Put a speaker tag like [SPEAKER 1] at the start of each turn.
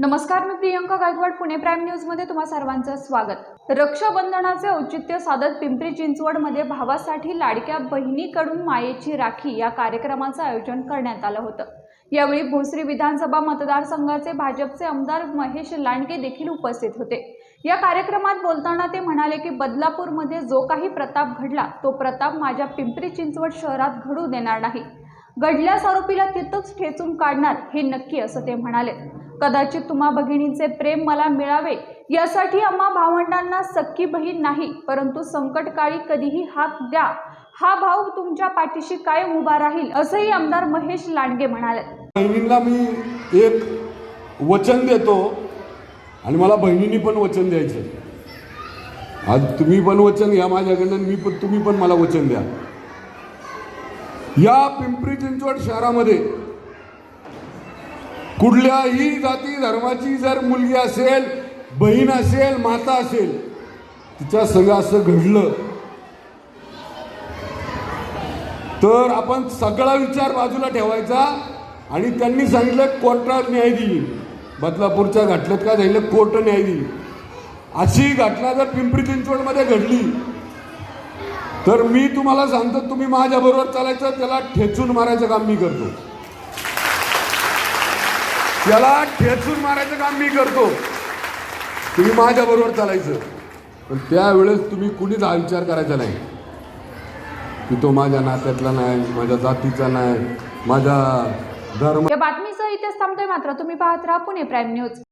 [SPEAKER 1] नमस्कार मी प्रियंका गायकवाड पुणे प्राईम न्यूजमध्ये तुम्हा सर्वांचं स्वागत. रक्षाबंधनाचे औचित्य साधत पिंपरी चिंचवडमध्ये भावासाठी लाडक्या बहिणीकडून मायेची राखी या कार्यक्रमाचं आयोजन करण्यात आलं होतं. यावेळी भोसरी विधानसभा मतदारसंघाचे भाजपचे आमदार महेश लांडगे देखील उपस्थित होते. या कार्यक्रमात बोलताना ते म्हणाले की बदलापूरमध्ये जो काही प्रताप घडला तो प्रताप माझ्या पिंपरी चिंचवड शहरात घडू देणार नाही. घडल्यास आरोपीला तिथंच ठेचून काढणार हे नक्की असं ते म्हणाले. कदाचित तुम्हा भगिनींचे प्रेम मला मिळावे यासाठी आम्हा भावंडांना सख्खी बहीण नाही परंतु संकटकाळी कधीही हात द्या. हा भाव तुमच्या पाठीशी कायम उभा राहील असंही आमदार महेश लांडगे म्हणाले.
[SPEAKER 2] बहिणींना मी एक वचन देतो आणि मला बहिणींनी पण वचन द्यायचं आज तुम्ही पण वचन घ्या माझ्याकडनं मी पण तुम्ही पण मला वचन द्या. या पिंपरी चिंचवड शहरामध्ये कुठल्याही जाती धर्माची जर मुलगी असेल बहीण असेल माता असेल तिच्या सगळं असं घडलं तर आपण सगळा विचार बाजूला ठेवायचा आणि त्यांनी सांगितलं कोर्टात न्याय दिली बदलापूरच्या घटनेत काय झालं कोर्ट न्याय दिली अशी घटना जर पिंपरी चिंचवडमध्ये घडली तर मी तुम्हाला सांगतो तुम्ही माझ्याबरोबर चालायचं त्याला ठेचून मारायचं काम मी करतो. त्याला ठेचून मारायचं काम मी करतो. तुम्ही माझ्याबरोबर चालायचं. पण त्यावेळेस तुम्ही कुणीच हा विचार करायचा नाही. की तो माझ्या नात्यातला नाही माझ्या जातीचा नाही माझ्या धर्म
[SPEAKER 1] या बातमीसह इथेच थांबतोय मात्र. तुम्ही पाहत राहा पुणे प्राईम न्यूज.